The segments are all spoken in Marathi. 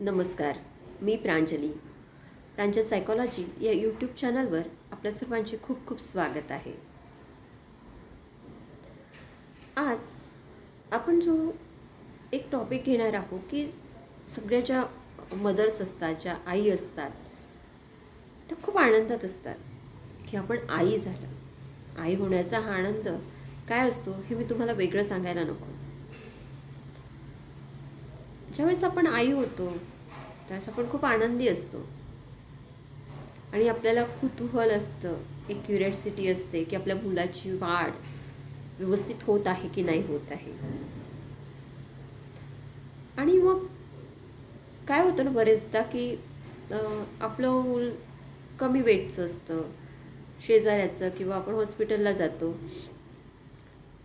नमस्कार मी प्रांजली. प्रांजल सायकॉलॉजी या यूट्यूब चॅनलवर आपल्या सर्वांचे खूप खूप स्वागत आहे. आज आपण जो एक टॉपिक घेणार आहोत की सगळ्या ज्या मदर्स असतात ज्या आई असतात त्या खूप आनंदात असतात की आपण आई झालं. आई होण्याचा हा आनंद काय असतो हे मी तुम्हाला वेगळं सांगायला नको. ज्यावेळेस आपण आई होतो त्यावेळेस आपण खूप आनंदी असतो. आणि आपल्याला कुतूहल असतं एक क्युरियासिटी असते की आपल्या मुलाची वाढ व्यवस्थित होत आहे की नाही होत आहे. आणि मग काय होतं ना बरेचदा की आपलं मूल कमी वेटचं असतं. शेजाऱ्याचं किंवा आपण हॉस्पिटलला जातो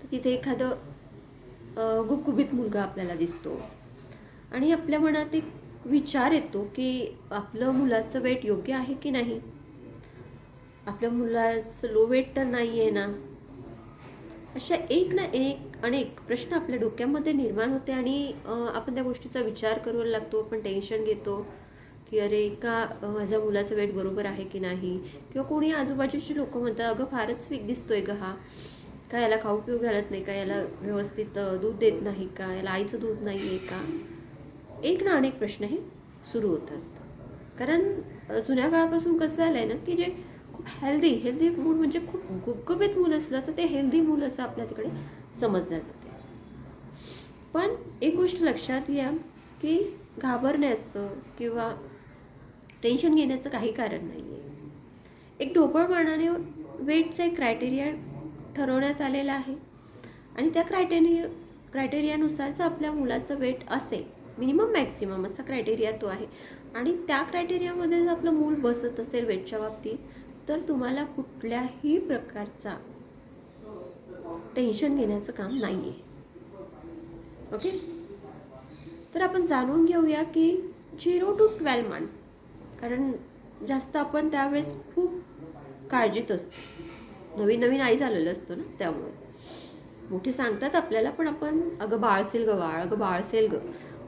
तर तिथे एखादं अं, गुबगुबीत मुलगा आपल्याला दिसतो. आणि आपल्या मनात एक विचार येतो की आपलं मुलाचं वेट योग्य आहे की नाही? आपल्या मुलाचं लो वेट तर नाही आहे ना? अशा एक ना एक अनेक प्रश्न आपल्या डोक्यामध्ये निर्माण होते आणि आपण त्या गोष्टीचा विचार करू लागतो आपण टेन्शन घेतो की अरे का माझ्या मुलाचं वेट बरोबर आहे की नाही? किंवा कोणी आजूबाजूची लोक म्हणतात अगं फारच वीक दिसतोय ग हा. का याला खाऊ पिऊ घालत नाही? का याला व्यवस्थित दूध देत नाही? का याला आईचं दूध नाही आहे का? एक ना अनेक प्रश्न हे सुरू होतात. कारण जुन्या काळापासून कसं झालं आहे ना की जे खूप हेल्दी हेल्दी मूल म्हणजे खूप गुबगुबीत मूल असलं तर ते हेल्दी मूल असं आपल्या तिकडे समजलं जाते. पण एक गोष्ट लक्षात घ्या की घाबरण्याचं किंवा टेन्शन घेण्याचं काही कारण नाही आहे एक ढोबळमानाने वेटचा एक क्रायटेरिया ठरवण्यात आलेला आहे. आणि त्या क्रायटेरिया क्रायटेरियानुसारच आपल्या मुलाचं वेट असेल. मिनिमम मॅक्सिमम असा क्रायटेरिया तो आहे. आणि त्या क्रायटेरियामध्ये जर आपलं मूल बसत असेल वेटच्या बाबतीत तर तुम्हाला कुठल्याही प्रकारचा टेन्शन घेण्याचं काम नाही आहे ओके तर आपण जाणून घेऊया की झिरो टू ट्वेल्व मंथ कारण जास्त आपण त्यावेळेस खूप काळजीत असतो. नवीन नवीन आई झालेलं असतो ना त्यामुळे. मोठे सांगतात आपल्याला पण आपण अगं बाळसेल ग बाळ अगं बाळसेल ग.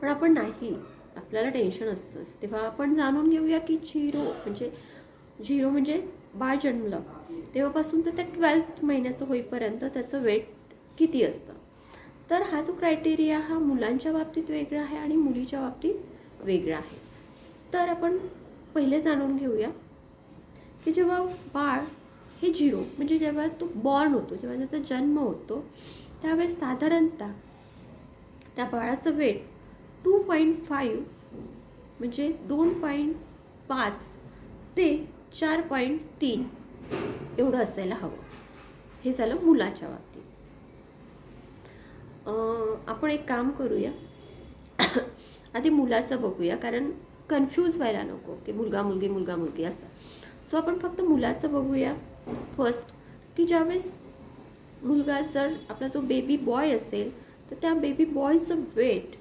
पण आपण नाही. आपल्याला टेन्शन असतंच. तेव्हा आपण जाणून घेऊया की झिरो म्हणजे झिरो म्हणजे बाळ जन्मलं. तेव्हापासून तर त्या ट्वेल्थ महिन्याचं होईपर्यंत त्याचं वेट किती असतं? तर हा जो क्रायटेरिया हा मुलांच्या बाबतीत वेगळा आहे आणि मुलीच्या बाबतीत वेगळा आहे. तर आपण पहिले जाणून घेऊया की जेव्हा बाळ हे झिरो म्हणजे जेव्हा तो बॉर्न होतो जेव्हा त्याचा जन्म होतो त्यावेळेस साधारणतः त्या बाळाचं वेट टू पॉईंट फाईव्ह म्हणजे दोन पॉईंट पाच ते चार पॉईंट तीन एवढं असायला हवं. हे झालं मुलाच्या बाबतीत. आपण एक काम करूया. आधी मुलाचं बघूया कारण कन्फ्यूज व्हायला नको की मुलगा मुलगी मुलगा मुलगी असं. सो आपण फक्त मुलाचं बघूया फर्स्ट की ज्यावेळेस मुलगा जर आपला जो बेबी बॉय असेल तर त्या बेबी बॉयचं वेट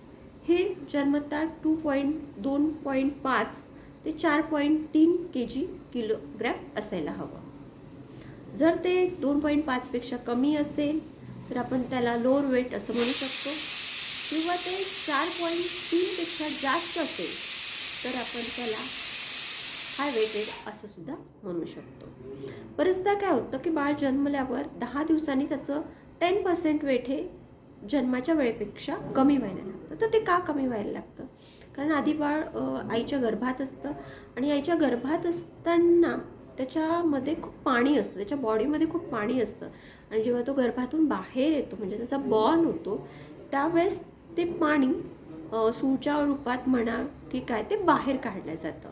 हे जन्मता टू पॉईंट दोन पॉईंट पाच ते चार पॉईंट तीन के जी किलोग्रॅम असायला हवं. जर ते दोन पॉईंट पाचपेक्षा कमी असेल तर आपण त्याला लोअर वेट असं म्हणू शकतो. किंवा ते चार पॉईंट तीनपेक्षा जास्त असेल तर आपण त्याला हाय वेटेड असं सुद्धा म्हणू शकतो. बरेचदा काय होतं की बाळ जन्मल्यावर दहा दिवसांनी त्याचं टेन पर्सेंट वेट हे जन्माच्या वेळेपेक्षा कमी व्हायला लागतं. तर ते का कमी व्हायला लागतं? कारण आधी बाळ आईच्या गर्भात असतं आणि आईच्या गर्भात असताना त्याच्यामध्ये खूप पाणी असतं. त्याच्या बॉडीमध्ये खूप पाणी असतं. आणि जेव्हा तो गर्भातून बाहेर येतो म्हणजे त्याचा बॉर्न होतो त्यावेळेस ते पाणी सूच्या रूपात म्हणा की काय ते बाहेर काढलं जातं.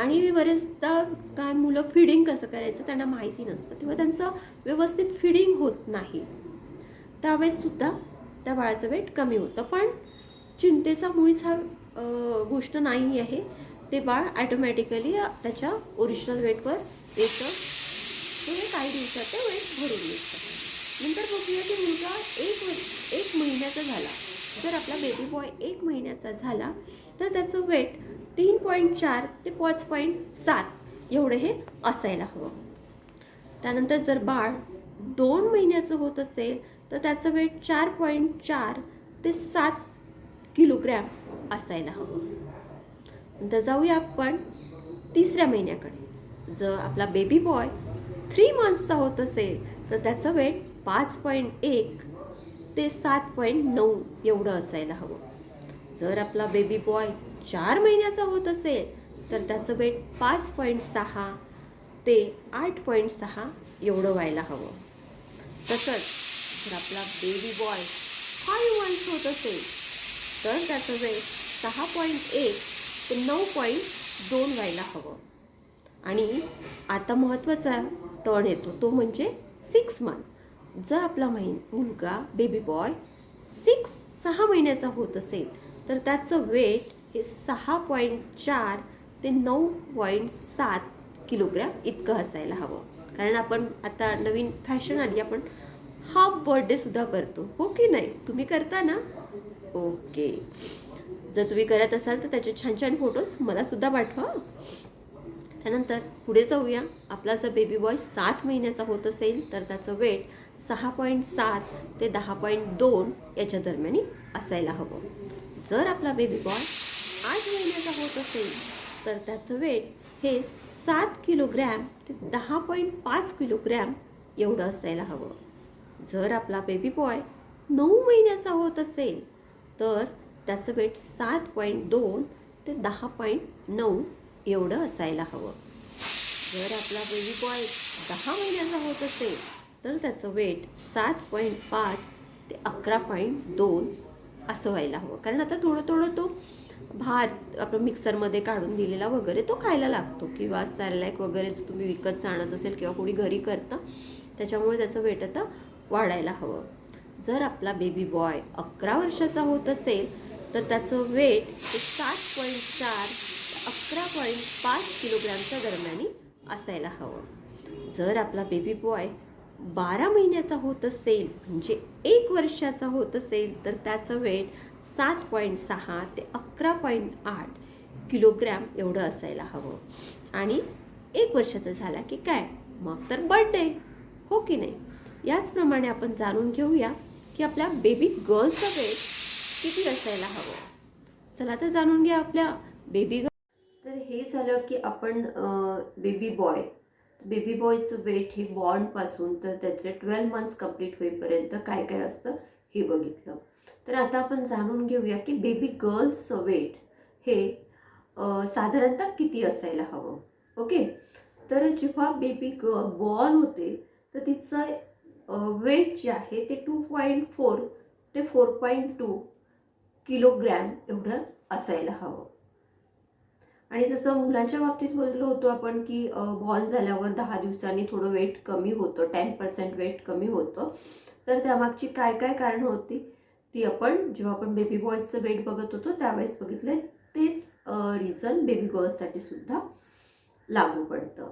आणि बरेचदा काय मुलं फिडिंग कसं करायचं त्यांना माहिती नसतं. तेव्हा त्यांचं व्यवस्थित फिडिंग होत नाही. त्यावेळेससुद्धा त्या बाळाचं वेट कमी होतं. पण चिंतेचा मुळीच हा गोष्ट नाही आहे. ते बाळ ॲटोमॅटिकली त्याच्या ओरिजिनल वेटवर येतं. तो हे काही दिवसात ते वेट भरून येतं नंतर बघूया की मुलगा एक एक महिन्याचा झाला. जर आपला बेबी बॉय एक महिन्याचा झाला तर त्याचं वेट तीन पॉईंट चार ते पाच पॉईंट सात एवढं हे असायला हवं. त्यानंतर जर बाळ दोन महिन्याचं होत असेल तर त्याचं वेट चार पॉईंट चार ते सात किलोग्रॅम असायला हवं. नंतर जाऊया आपण तिसऱ्या महिन्याकडे. जर आपला बेबी बॉय थ्री मंथ्सचा होत असेल तर त्याचं वेट पाच पॉईंट एक ते सात पॉईंट नऊ एवढं असायला हवं. जर आपला बेबी बॉय चार महिन्याचा होत असेल तर त्याचं वेट पाच पॉईंट सहा ते आठ पॉईंट सहा एवढं व्हायला हवं. तसंच जर आपला बेबी बॉय फाईव्ह मंथ्स होत असेल. तर त्याचं वेट सहा पॉईंट एक ते नऊ पॉईंट दोन व्हायला हवं. आणि आता महत्त्वाचा टर्न येतो तो म्हणजे सिक्स मंथ जर आपला महिन मुलगा बेबी बॉय सिक्स सहा महिन्याचा होत असेल तर त्याचं वेट हे सहा पॉईंट चार ते नऊ पॉईंट सात किलोग्रॅम इतकं असायला हवं. कारण आपण आता नवीन फॅशन आली आपण हाफ बर्थडेसुद्धा करतो. हो की नाही? तुम्ही करता ना? ओके जर तुम्ही करत असाल तर त्याचे छान छान फोटोज मलासुद्धा पाठवा. त्यानंतर पुढे जाऊया. आपला जर बेबी बॉय सात महिन्याचा होत असेल तर त्याचं वेट सहा पॉईंट सात ते दहा पॉईंट दोन याच्या दरम्यान असायला हवं. जर आपला बेबी बॉय आठ महिन्याचा होत असेल तर त्याचं वेट हे सात किलोग्रॅम ते दहा पॉईंट पाच किलोग्रॅम एवढं असायला हवं. जर आपला बेबी बॉय नऊ महिन्याचा होत असेल तर त्याचं वेट सात पॉईंट दोन ते दहा पॉईंट नऊ एवढं असायला हवं. जर आपला बेबी बॉय दहा महिन्याचा होत असेल तर त्याचं वेट सात पॉईंट पाच ते अकरा पॉईंट दोन असं व्हायला हवं. कारण आता थोडं थोडं तो भात आपण मिक्सरमध्ये काढून दिलेला वगैरे तो खायला लागतो किंवा सॅरलॅक वगैरे जर तुम्ही विकत आणत असेल किंवा कोणी घरी करता त्याच्यामुळे त्याचं वेट आता वाढायला हवं. जर आपला बेबी बॉय अकरा वर्षाचा होत असेल तर त्याचं वेट हे सात पॉईंट चार अकरा पॉईंट पाच किलोग्रॅमच्या दरम्यानी असायला हवं. जर आपला बेबी बॉय बारा महिन्याचा होत असेल म्हणजे एक वर्षाचा होत असेल तर त्याचं वेट सात पॉईंट सहा ते अकरा पॉईंट आठ किलोग्रॅम एवढं असायला हवं. आणि एक वर्षाचा झाला की काय? मग तर बर्थडे हो की नाही? याचप्रमाणे आपण जाणून घेऊया की आपल्या बेबी गर्लचा वेट किती असायला हवं. चला तर जाणून घ्या आपल्या बेबी गर्ल तर हे झालं की आपण बेबी बॉय बेबी बॉयचं वेट हे बॉर्नपासून तर त्याचे ट्वेल्व मंथ्स कंप्लीट होईपर्यंत काय काय असतं हे बघितलं. तर आता आपण जाणून घेऊया की बेबी गर्ल्सचं वेट हे साधारणतः किती असायला हवं. ओके? तर जेव्हा बेबी ग बॉर्न होते तर तिचं वेट जे आहे ते टू पॉईंट फोर ते फोर पॉईंट टू किलोग्रॅम एवढं असायला हवं. आणि जसं मुलांच्या बाबतीत बोललो होतो आपण की बॉर्न झाल्यावर दहा दिवसांनी थोडं वेट कमी होतं टेन पर्सेंट वेट कमी होतं. तर त्यामागची काय काय कारणं होती? ती आपण जेव्हा आपण बेबी बॉयचं वेट बघत होतो त्यावेळेस बघितलं तेच रिझन बेबी गर्ल्ससाठी सुद्धा लागू पडतं.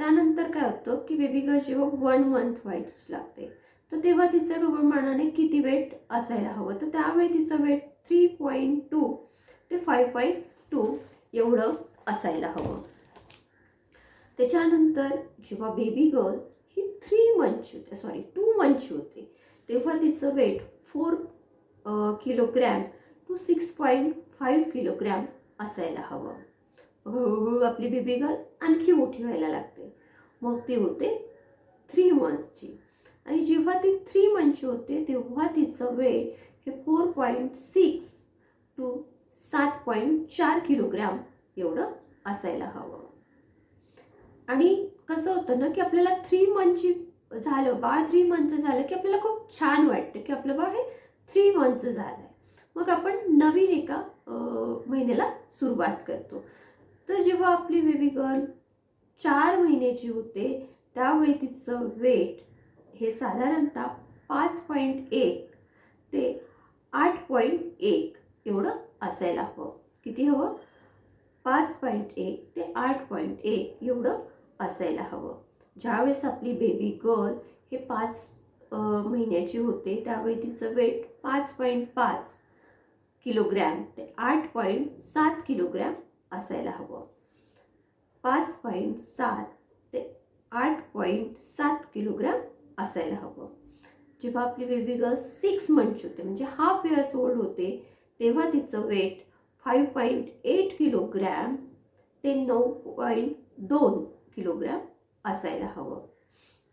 त्यानंतर काय होतं की बेबी गर्ल जेव्हा वन मंथ व्हायची लागते तर तेव्हा तिचं ढोबळमानाने किती वेट असायला हवं? तर त्यावेळी तिचं वेट थ्री पॉईंट टू ते फाईव्ह पॉईंट टू एवढं असायला हवं. त्याच्यानंतर जेव्हा बेबी गर्ल ही थ्री मंथची होते सॉरी टू मंथची होते तेव्हा तिचं weight four kilogram to six point five kilogram असायला हवं. हळूहळू आपली बेबी गर्ल आणखी मोठी व्हायला लागते. मग ती होते थ्री मंथ्सची आणि जेव्हा ती थ्री मंथची होते तेव्हा तिचं वेट हे फोर पॉईंट सिक्स टू सात पॉईंट चार किलोग्रॅम एवढं असायला हवं. आणि कसं होतं ना की आपल्याला थ्री मंथची झालं बाळ थ्री मंथचं झालं की आपल्याला खूप छान वाटतं की आपलं बाळ हे थ्री मंथचं झालं आहे मग आपण नवीन एका महिन्याला सुरुवात करतो. तर जेव्हा आपली बेबी गर्ल चार महिन्याची होते त्यावेळी तिचं वेट हे साधारणतः पाच पॉईंट एक ते आठ पॉईंट एक एवढं असायला हवं. किती हवं? पाच पॉईंट एक ते आठ पॉईंट एक एवढं असायला हवं. ज्यावेळेस आपली बेबी गर्ल हे पाच महिन्याची होते त्यावेळी तिचं वेट पाच पॉईंट पाच किलोग्रॅम ते आठ पॉईंट सात किलोग्रॅम असायला हवं. पाच पॉईंट सात ते आठ पॉईंट सात किलोग्रॅम असायला हवं. जेव्हा आपली बेबी गर्ल सिक्स मंथची होते म्हणजे हाफ इयर्स ओल्ड होते तेव्हा तिचं weight five point eight kilogram ते नऊ पॉईंट दोन किलोग्रॅम असायला हवं.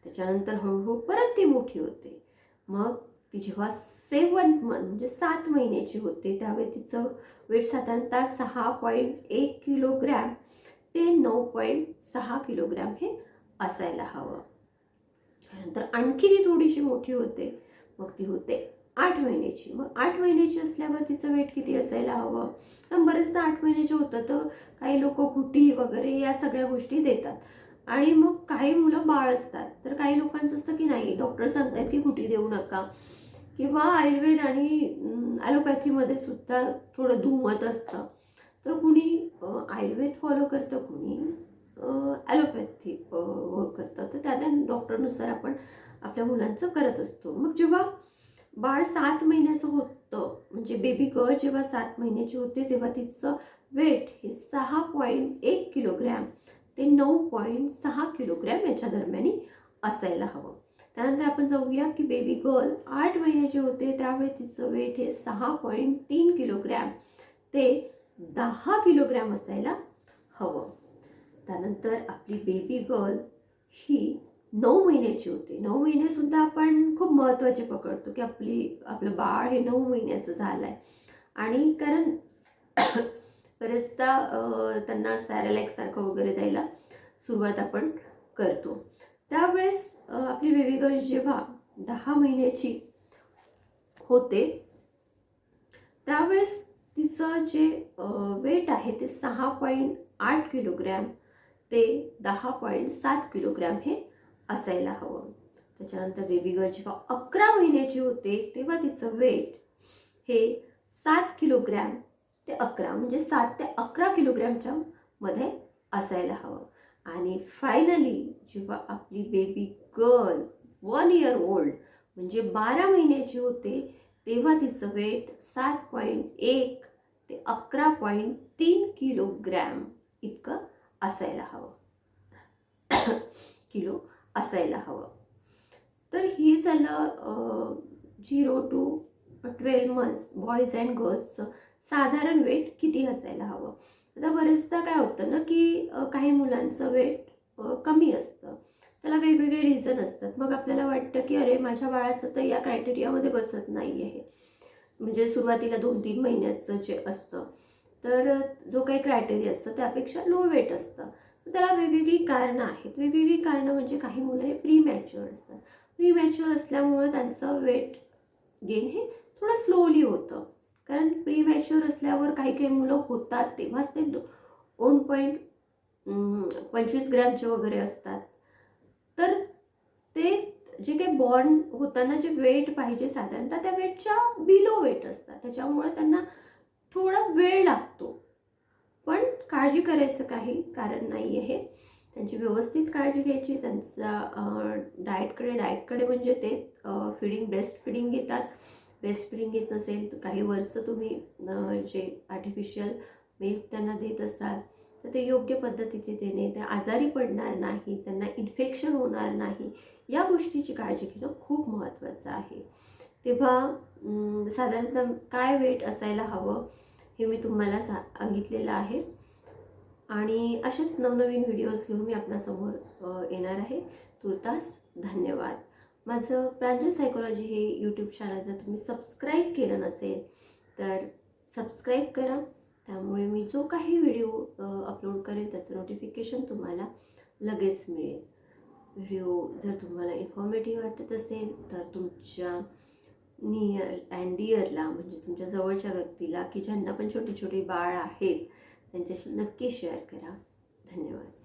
त्याच्यानंतर हळूहळू परत ती मोठी होते. मग ती जेव्हा सेवन मंथ म्हणजे सात महिन्याची होते त्यावेळी तिचं वेट साधारणतः सहा पॉईंट एक किलोग्रॅम ते नऊ पॉईंट सहा किलोग्रॅम हे असायला हवं. त्यानंतर आणखी ती थोडीशी मोठी होते. मग ती होते आठ महिन्याची. मग आठ महिन्याची असल्यावर तिचं वेट किती असायला हवं? कारण बरेचदा आठ महिन्याचे होतं तर काही लोक घुटी वगैरे या सगळ्या गोष्टी देतात. आणि मग काही मुलं बाळ असतात. तर काही लोकांचं असतं की नाही डॉक्टर सांगतात की घुटी देऊ नका. किंवा आयुर्वेद आणि ॲलोपॅथीमध्ये सुद्धा थोडं धुमत असतं. तर कुणी आयुर्वेद फॉलो करतं कुणी ॲलोपॅथी करतं. तर त्या त्या डॉक्टरनुसार आपण आपल्या मुलांचं करत असतो. मग जेव्हा बाळ सात महिन्याचं होतं म्हणजे बेबी गर्ल जेव्हा सात महिन्याची होते तेव्हा तिचं वेट हे सहा पॉईंट एक किलोग्रॅम ते नऊ पॉईंट सहा किलोग्रॅम याच्या दरम्यानी असायला हवं. त्यानंतर आपण जाऊया की बेबी गर्ल आठ महिन्याचे होते त्यावेळी तिचं वेट हे सहा पॉईंट तीन किलोग्रॅम ते दहा किलोग्रॅम असायला हवं. त्यानंतर आपली बेबी गर्ल ही नऊ महिन्याची होते. नऊ महिनेसुद्धा आपण खूप महत्त्वाचे पकडतो की आपली आपलं बाळ हे नऊ महिन्याचं झालं आहे आणि कारण बरेचदा त्यांना सॅरेलॅक्ससारखं वगैरे द्यायला सुरुवात आपण करतो. त्यावेळेस आपली बेबी गर्ल जेव्हा दहा महिन्याची होते त्यावेळेस तिचं जे वेट आहे ते सहा पॉईंट आठ किलोग्रॅम ते दहा पॉईंट सात किलोग्रॅम हे असायला हवं. त्याच्यानंतर बेबी गर्ल जेव्हा अकरा महिन्याची होते तेव्हा तिचं वेट हे सात किलोग्रॅम ते अकरा म्हणजे सात ते अकरा किलोग्रॅमच्या मध्ये असायला हवं. आणि फायनली जेव्हा आपली baby girl one year old म्हणजे बारा महिन्याची होते तेव्हा तिचं वेट सात पॉईंट एक ते अकरा पॉईंट तीन किलोग्रॅम इतकं असायला हवं. किलो असायला हवं. तर हे झालं zero two twelve months boys and गर्ल्सचं साधारण वेट किती असायला हवं? आता बरेचदा काय होतं ना की काही मुलांचं वेट कमी असतं. त्याला वेगवेगळे रिझन असतात. मग आपल्याला वाटतं की अरे माझ्या बाळाचं तर या क्रायटेरियामध्ये बसत नाही आहे म्हणजे सुरुवातीला दोन तीन महिन्याचं जे असतं. तर जो काही क्रायटेरिया असतं त्यापेक्षा लो वेट असतं. तर त्याला वेगवेगळी कारणं आहेत. वेगवेगळी कारणं म्हणजे काही मुलं हे प्री मॅच्युअर असतात. प्री मॅच्युअर असल्यामुळं त्यांचं वेट गेन हे थोडं स्लोली होतं. कारण प्री मॅच्युअर असल्यावर काही काही मुलं होतात तेव्हाच ते दोन पॉईंट पंचवीस ग्रॅमचे वगैरे असतात. तर ते जे काही बॉर्न होताना जे वेट पाहिजे साधारणतः त्या वेटच्या बिलो वेट असतात. त्याच्यामुळे त्यांना थोडा वेळ लागतो. पण काळजी करायचं काही कारण नाही आहे त्यांची व्यवस्थित काळजी घ्यायची. त्यांचा डाएटकडे डाएटकडे म्हणजे ते फिडिंग ब्रेस्ट फिडिंग घेतात. ब्रेस्ट येत नसेल तर काही वर्ष तुम्ही जे आर्टिफिशियल मिल्क त्यांना देत असाल तर ते योग्य पद्धतीने देणे ते आजारी पडणार नाही त्यांना इन्फेक्शन होणार नाही या गोष्टीची काळजी घेणं खूप महत्त्वाचं आहे. तेव्हा साधारणतः काय वेट असायला हवं हे मी तुम्हाला सा सांगितलेलं आहे. आणि असेच नवनवीन व्हिडिओज घेऊन मी आपणासमोर येणार आहे. तुर्तास धन्यवाद. माझं प्रांजल सायकोलॉजी हे यूट्यूब चॅनल जर तुम्ही सबस्क्राईब केलं नसेल तर सबस्क्राईब करा. त्यामुळे मी जो काही व्हिडिओ अपलोड करेल त्याचं नोटिफिकेशन तुम्हाला लगेच मिळेल. व्हिडिओ जर तुम्हाला इन्फॉर्मेटिव्ह वाटत असेल तर तुमच्या नियर अँड डिअरला म्हणजे तुमच्या जवळच्या व्यक्तीला की ज्यांना पण छोटी छोटी बाळ आहेत त्यांच्याशी नक्की शेअर करा. धन्यवाद.